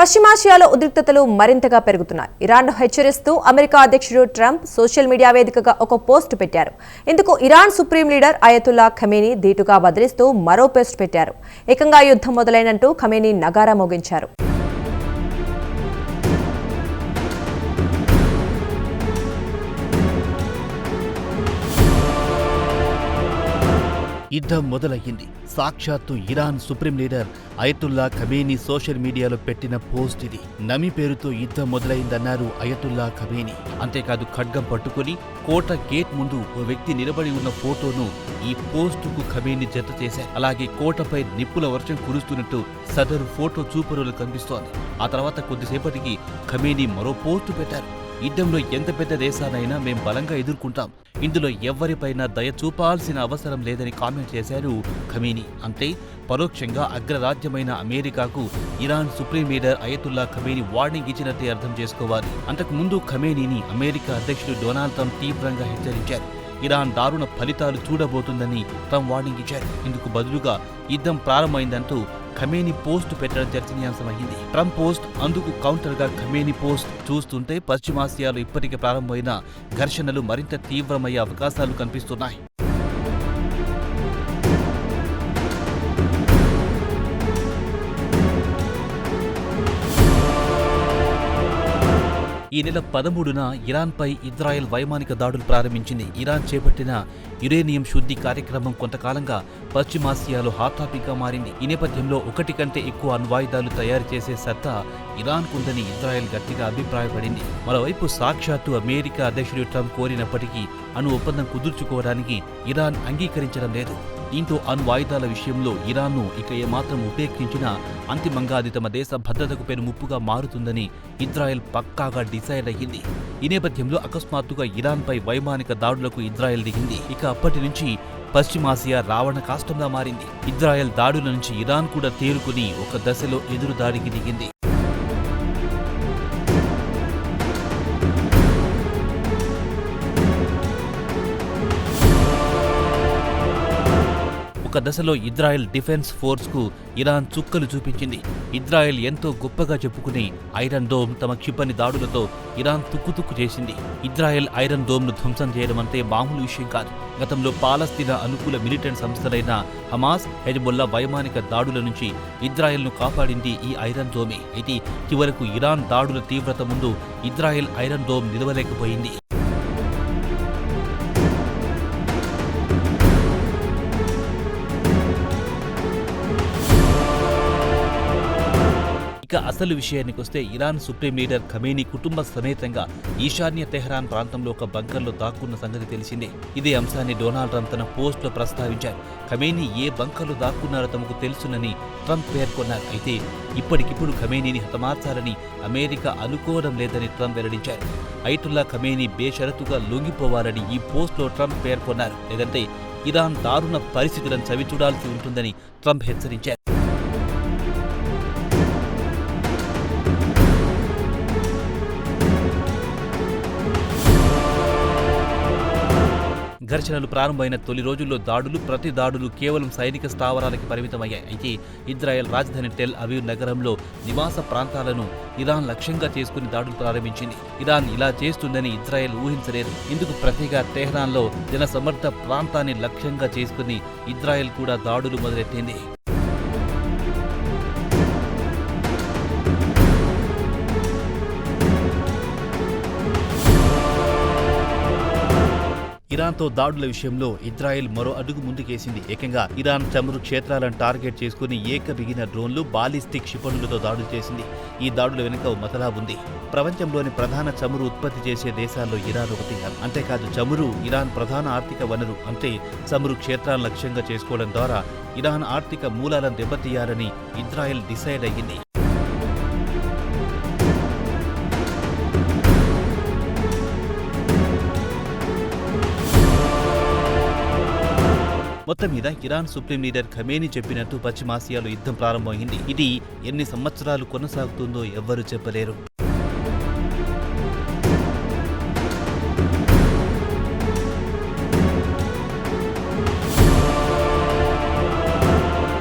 పశ్చిమాసియాలో ఉద్రిక్తతలు మరింతగా పెరుగుతున్నాయి. ఇరాన్ను హెచ్చరిస్తూ అమెరికా అధ్యక్షుడు ట్రంప్ సోషల్ మీడియా వేదికగా ఒక పోస్ట్ పెట్టారు. ఇందుకు Iran supreme leader Ayatollah Khamenei ధీటుగా బదిలిస్తూ మరో పోస్ట్ పెట్టారు. ఏకంగా యుద్ధం మొదలైనంటూ ఖమేని నగారా మోగించారు. యుద్ధం మొదలయ్యింది. సాక్షాత్తు Iran supreme leader Ayatollah Khamenei social మీడియాలో పెట్టిన పోస్ట్ ఇది. నమి పేరుతో యుద్ధం మొదలైందన్నారు అయతుల్లా ఖమేని. అంతేకాదు ఖడ్గం పట్టుకుని కోట గేట్ ముందు ఓ వ్యక్తి నిలబడి ఉన్న ఫోటోను ఈ పోస్టుకు ఖమేని జత చేశారు. అలాగే కోటపై నిప్పుల వర్షం కురుస్తున్నట్టు సదరు ఫోటో చూపరులు కనిపిస్తోంది. ఆ తర్వాత కొద్దిసేపటికి ఖమేని మరో పోస్టు పెట్టారు. యుద్ధంలో ఎంత పెద్ద దేశానైనా మేం బలంగా ఎదుర్కొంటాం. ఇందులో ఎవ్వరిపైనా దయ చూపాల్సిన అవసరం లేదని కామెంట్ చేశారు ఖమీని. అంటే పరోక్షంగా అగ్రరాజ్యమైన అమెరికాకు Iran supreme leader Ayatollah Khamenei warning ఇచ్చినట్టే అర్థం చేసుకోవాలి. అంతకు ముందు ఖమేనీని అమెరికా అధ్యక్షుడు డొనాల్డ్ ట్రంప్ తీవ్రంగా హెచ్చరించారు. ఇరాన్ దారుణ ఫలితాలు చూడబోతుందని ట్రంప్ వార్నింగ్ ఇచ్చారు. ఇందుకు బదులుగా యుద్ధం ప్రారంభమైందంటూ ఖమేని పోస్ట్ పెట్టడం చర్చనీయాంశమైంది. ట్రంప్ పోస్ట్ అందుకు కౌంటర్గా ఖమేని పోస్ట్ చూస్తుంటే పశ్చిమాసియాలో ఇప్పటికే ప్రారంభమైన ఘర్షణలు మరింత తీవ్రమయ్యే అవకాశాలు కనిపిస్తున్నాయి. ఈ నెల పదమూడున ఇరాన్పై ఇజ్రాయెల్ వైమానిక దాడులు ప్రారంభించింది. ఇరాన్ చేపట్టిన యురేనియం శుద్ధి కార్యక్రమం కొంతకాలంగా పశ్చిమాసియాలో హాట్ టాపిక్గా మారింది. ఈ నేపథ్యంలో ఒకటి కంటే ఎక్కువ అణ్వాయుధాలు తయారు చేసే సత్తా ఇరాన్ కుందని ఇజ్రాయెల్ గట్టిగా అభిప్రాయపడింది. మరోవైపు సాక్షాత్తు అమెరికా అధ్యక్షుడు ట్రంప్ కోరినప్పటికీ అణు ఒప్పందం కుదుర్చుకోవడానికి ఇరాన్ అంగీకరించడం లేదు. దీంతో అణ్వాయుధాల విషయంలో ఇరాన్ను ఇక ఏమాత్రం ఉపేక్షించినా అంతిమంగా అది తమ దేశ భద్రతకు పెను ముప్పుగా మారుతుందని ఇజ్రాయెల్ పక్కాగా డిసైడ్ అయ్యింది. ఈ నేపథ్యంలో అకస్మాత్తుగా ఇరాన్పై వైమానిక దాడులకు ఇజ్రాయెల్ దిగింది. ఇక అప్పటి నుంచి పశ్చిమాసియా రావణ కాష్టంగా మారింది. ఇజ్రాయెల్ దాడుల నుంచి ఇరాన్ కూడా తేరుకుని ఒక దశలో ఎదురు దాడికి దిగింది. ఒక దశలో ఇజ్రాయెల్ డిఫెన్స్ ఫోర్స్కు ఇరాన్ చుక్కలు చూపించింది. ఇజ్రాయెల్ ఎంతో గొప్పగా చెప్పుకుని ఐరన్ డోమ్ తమ క్షిపణి దాడులతో ఇరాన్ తుక్కుతుక్కు చేసింది. ఇజ్రాయెల్ ఐరన్ డోమ్ను ధ్వంసం చేయడం అంటే మామూలు విషయం కాదు. గతంలో పాలస్తీనా అనుకూల మిలిటెంట్ సంస్థలైన హమాస్ హెజ్బుల్లా వైమానిక దాడుల నుంచి ఇజ్రాయెల్ను కాపాడింది ఈ ఐరన్ డోమే. అయితే చివరకు ఇరాన్ దాడుల తీవ్రత ముందు ఇజ్రాయెల్ ఐరన్ డోమ్ నిలవలేకపోయింది. ఇక అసలు విషయానికి వస్తే ఇరాన్ సుప్రీం లీడర్ ఖమేనీ కుటుంబ సమేతంగా ఈశాన్య తెహ్రాన్ ప్రాంతంలో ఒక బంకర్లో దాక్కున్న సంగతి తెలిసిందే. ఇదే అంశాన్ని డొనాల్డ్ ట్రంప్ తన పోస్టులో ప్రస్తావించారు. ఖమేనీ ఏ బంకర్లో దాక్కున్నారో తమకు తెలుసునని ట్రంప్ పేర్కొన్నారు. అయితే ఇప్పటికిప్పుడు ఖమేనీని హతమార్చాలని అమెరికా అనుకోవడం లేదని ట్రంప్ వెల్లడించారు. ఐటుల్లా ఖమేనీ బేషరతుగా లొంగిపోవాలని ఈ పోస్టులో ట్రంప్ పేర్కొన్నారు. లేదంటే ఇరాన్ దారుణ పరిస్థితులను చవిచూడాల్సి ఉంటుందని ట్రంప్ హెచ్చరించారు. ఘర్షణలు ప్రారంభమైన తొలి రోజుల్లో దాడులు ప్రతి దాడులు కేవలం సైనిక స్థావరాలకి పరిమితమయ్యాయి. అయితే ఇజ్రాయెల్ రాజధాని టెల్ అవీవ్ నగరంలో నివాస ప్రాంతాలను ఇరాన్ లక్ష్యంగా చేసుకుని దాడులు ప్రారంభించింది. ఇరాన్ ఇలా చేస్తుందని ఇజ్రాయెల్ ఊహించలేదు. ఇందుకు ప్రతిగా తెహ్రాన్లో జన సమర్థ ప్రాంతాన్ని లక్ష్యంగా చేసుకుని ఇజ్రాయెల్ కూడా దాడులు మొదలెట్టింది. ఇరాన్తో దాడుల విషయంలో ఇజ్రాయెల్ మరో అడుగు ముందుకేసింది. ఏకంగా ఇరాన్ చమురు క్షేత్రాలను టార్గెట్ చేసుకుని ఏకబిగిన డ్రోన్లు బాలిస్టిక్ క్షిపణులతో దాడులు చేసింది. ఈ దాడుల వెనుక మతలా ఉంది. ప్రపంచంలోని ప్రధాన చమురు ఉత్పత్తి చేసే దేశాల్లో ఇరాన్ ఒకటి అంతేకాదు చమురు ఇరాన్ ప్రధాన ఆర్థిక వనరు. అంటే చమురు క్షేత్రాలను లక్ష్యంగా చేసుకోవడం ద్వారా ఇరాన్ ఆర్థిక మూలాలను దెబ్బతీయాలని ఇజ్రాయెల్ డిసైడ్ అయ్యింది. మొత్తం మీద ఇరాన్ సుప్రీం లీడర్ ఖమేని చెప్పినట్టు పశ్చిమాసియాలో యుద్ధం ప్రారంభమైంది. ఇది ఎన్ని సంవత్సరాలు కొనసాగుతుందో ఎవ్వరూ చెప్పలేరు.